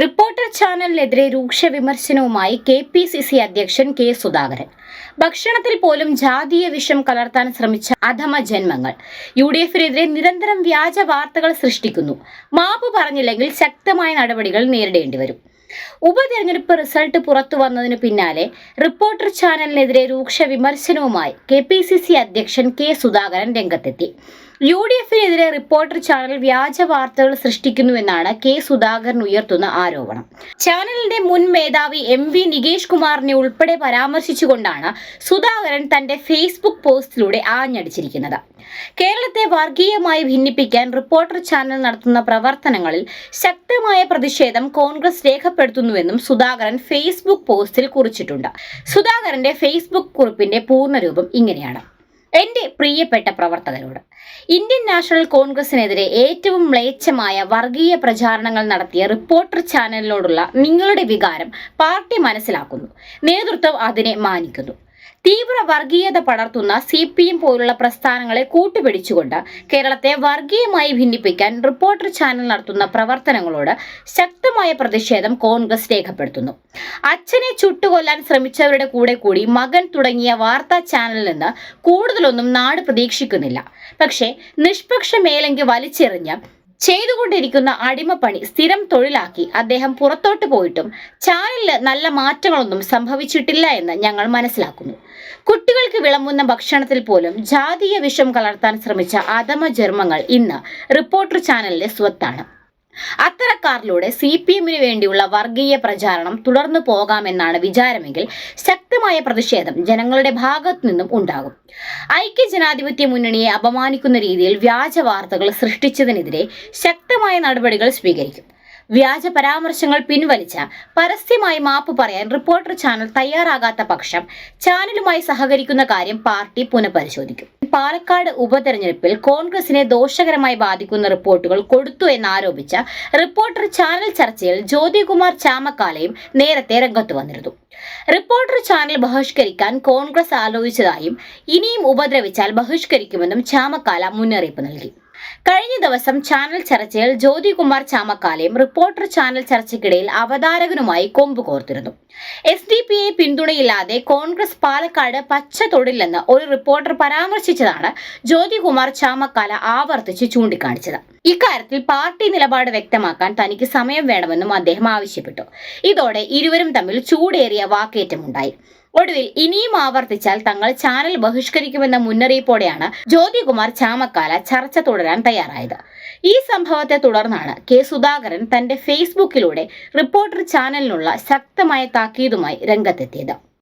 Reporter ചാനലിനെതിരെ രൂക്ഷ വിമർശനവുമായി കെ പി സി സി അധ്യക്ഷൻ കെ സുധാകരൻ. ഭക്ഷണത്തിൽ പോലും ജാതീയ വിഷം കലർത്താൻ ശ്രമിച്ച അധമ ജന്മങ്ങൾ. യു ഡി എഫിനെതിരെ നിരന്തരം വ്യാജ വാർത്തകൾ സൃഷ്ടിക്കുന്നു. മാപ്പ് പറഞ്ഞില്ലെങ്കിൽ ശക്തമായ നടപടികൾ നേരിടേണ്ടി വരും. ഉപതെരഞ്ഞെടുപ്പ് റിസൾട്ട് പുറത്തു വന്നതിനു പിന്നാലെ റിപ്പോർട്ടർ ചാനലിനെതിരെ രൂക്ഷ വിമർശനവുമായി കെ പി സി സി അധ്യക്ഷൻ കെ സുധാകരൻ രംഗത്തെത്തി. യു ഡി എഫിനെതിരെ റിപ്പോർട്ടർ ചാനൽ വ്യാജ വാർത്തകൾ സൃഷ്ടിക്കുന്നുവെന്നാണ് കെ സുധാകരൻ ഉയർത്തുന്ന ആരോപണം. ചാനലിന്റെ മുൻ മേധാവി എം വി നികേഷ് കുമാറിനെ ഉൾപ്പെടെ പരാമർശിച്ചുകൊണ്ടാണ് സുധാകരൻ തന്റെ ഫേസ്ബുക്ക് പോസ്റ്റിലൂടെ ആഞ്ഞടിച്ചിരിക്കുന്നത്. കേരളത്തെ വർഗീയമായി ഭിന്നിപ്പിക്കാൻ റിപ്പോർട്ടർ ചാനൽ നടത്തുന്ന പ്രവർത്തനങ്ങളിൽ ശക്തമായ പ്രതിഷേധം കോൺഗ്രസ് രേഖപ്പെടുത്തുന്നുവെന്നും സുധാകരൻ ഫേസ്ബുക്ക് പോസ്റ്റിൽ കുറിച്ചിട്ടുണ്ട്. സുധാകരന്റെ ഫേസ്ബുക്ക് കുറിപ്പിന്റെ പൂർണരൂപം ഇങ്ങനെയാണ്. എന്റെ പ്രിയപ്പെട്ട പ്രവർത്തകരോട് ഇന്ത്യൻ നാഷണൽ കോൺഗ്രസിനെതിരെ ഏറ്റവും മ്ലേച്ഛമായ വർഗീയ പ്രചാരണങ്ങൾ നടത്തിയ റിപ്പോർട്ടർ ചാനലിനോടുള്ള നിങ്ങളുടെ വികാരം പാർട്ടി മനസ്സിലാക്കുന്നു. നേതൃത്വം അതിനെ മാനിക്കുന്നു. തീവ്ര വർഗീയത പടർത്തുന്ന സി പി എം പോലുള്ള പ്രസ്ഥാനങ്ങളെ കൂട്ടുപിടിച്ചുകൊണ്ട് കേരളത്തെ വർഗീയമായി ഭിന്നിപ്പിക്കാൻ റിപ്പോർട്ടർ ചാനൽ നടത്തുന്ന പ്രവർത്തനങ്ങളോട് ശക്തമായ പ്രതിഷേധം കോൺഗ്രസ് രേഖപ്പെടുത്തുന്നു. അച്ഛനെ ചുട്ടുകൊല്ലാൻ ശ്രമിച്ചവരുടെ കൂടെ കൂടി മകൻ തുടങ്ങിയ വാർത്താ ചാനലിൽ നിന്ന് കൂടുതലൊന്നും നാട് പ്രതീക്ഷിക്കുന്നില്ല. പക്ഷേ നിഷ്പക്ഷ മേലങ്കി വലിച്ചെറിഞ്ഞ് ചെയ്തുകൊണ്ടിരിക്കുന്ന അടിമപ്പണി സ്ഥിരം തൊഴിലാക്കി അദ്ദേഹം പുറത്തോട്ട് പോയിട്ടും ചാനലിൽ നല്ല മാറ്റങ്ങളൊന്നും സംഭവിച്ചിട്ടില്ല എന്ന് ഞങ്ങൾ മനസ്സിലാക്കുന്നു. കുട്ടികൾക്ക് വിളമ്പുന്ന ഭക്ഷണത്തിൽ പോലും ജാതീയ വിഷം കലർത്താൻ ശ്രമിച്ച അധമ ജർമ്മങ്ങൾ ഇന്ന് റിപ്പോർട്ടർ ചാനലിലെ സ്വത്താണ്. അത്തരക്കാരിലൂടെ സി പി എമ്മിന് വേണ്ടിയുള്ള വർഗീയ പ്രചാരണം തുടർന്നു പോകാമെന്നാണ് വിചാരമെങ്കിൽ ശക്തമായ പ്രതിഷേധം ജനങ്ങളുടെ ഭാഗത്തു നിന്നും ഉണ്ടാകും. ഐക്യ ജനാധിപത്യ മുന്നണിയെ അപമാനിക്കുന്ന രീതിയിൽ വ്യാജ വാർത്തകൾ സൃഷ്ടിച്ചതിനെതിരെ ശക്തമായ നടപടികൾ സ്വീകരിക്കും. വ്യാജ പരാമർശങ്ങൾ പിൻവലിച്ച പരസ്യമായി മാപ്പ് പറയാൻ റിപ്പോർട്ടർ ചാനൽ തയ്യാറാകാത്ത പക്ഷം ചാനലുമായി സഹകരിക്കുന്ന കാര്യം പാർട്ടി പുനഃപരിശോധിക്കും. പാലക്കാട് ഉപതെരഞ്ഞെടുപ്പിൽ കോൺഗ്രസിനെ ദോഷകരമായി ബാധിക്കുന്ന റിപ്പോർട്ടുകൾ കൊടുത്തു എന്നാരോപിച്ച റിപ്പോർട്ടർ ചാനൽ ചർച്ചയിൽ ജ്യോതികുമാർ ചാമക്കാലയും നേരത്തെ രംഗത്ത് വന്നിരുന്നു. റിപ്പോർട്ടർ ചാനൽ ബഹിഷ്കരിക്കാൻ കോൺഗ്രസ് ആലോചിച്ചതായും ഇനിയും ഉപദ്രവിച്ചാൽ ബഹിഷ്കരിക്കുമെന്നും ചാമക്കാല മുന്നറിയിപ്പ് നൽകി. കഴിഞ്ഞ ദിവസം ചാനൽ ചർച്ചയിൽ ജ്യോതികുമാർ ചാമക്കാലയും റിപ്പോർട്ടർ ചാനൽ ചർച്ചയ്ക്കിടയിൽ അവതാരകനുമായി കൊമ്പ് കോർത്തിരുന്നു. എസ് ഡി പി എ പിന്തുണയില്ലാതെ കോൺഗ്രസ് പാലക്കാട് പച്ച തൊടില്ലെന്ന് ഒരു റിപ്പോർട്ടർ പരാമർശിച്ചതാണ് ജ്യോതികുമാർ ചാമക്കാല ആവർത്തിച്ച് ചൂണ്ടിക്കാണിച്ചത്. ഇക്കാര്യത്തിൽ പാർട്ടി നിലപാട് വ്യക്തമാക്കാൻ തനിക്ക് സമയം വേണമെന്നും അദ്ദേഹം ആവശ്യപ്പെട്ടു. ഇതോടെ ഇരുവരും തമ്മിൽ ചൂടേറിയ വാക്കേറ്റമുണ്ടായി. ഒടുവിൽ ഇനിയും ആവർത്തിച്ചാൽ തങ്ങൾ ചാനൽ ബഹിഷ്കരിക്കുമെന്ന മുന്നറിയിപ്പോടെയാണ് ജ്യോതികുമാർ ചാമക്കാല ചർച്ച തുടരാൻ തയ്യാറായത്. ഈ സംഭവത്തെ തുടർന്നാണ് കെ സുധാകരൻ തന്റെ ഫേസ്ബുക്കിലൂടെ റിപ്പോർട്ടർ ചാനലിനുള്ള ശക്തമായ താക്കീതുമായി രംഗത്തെത്തിയത്.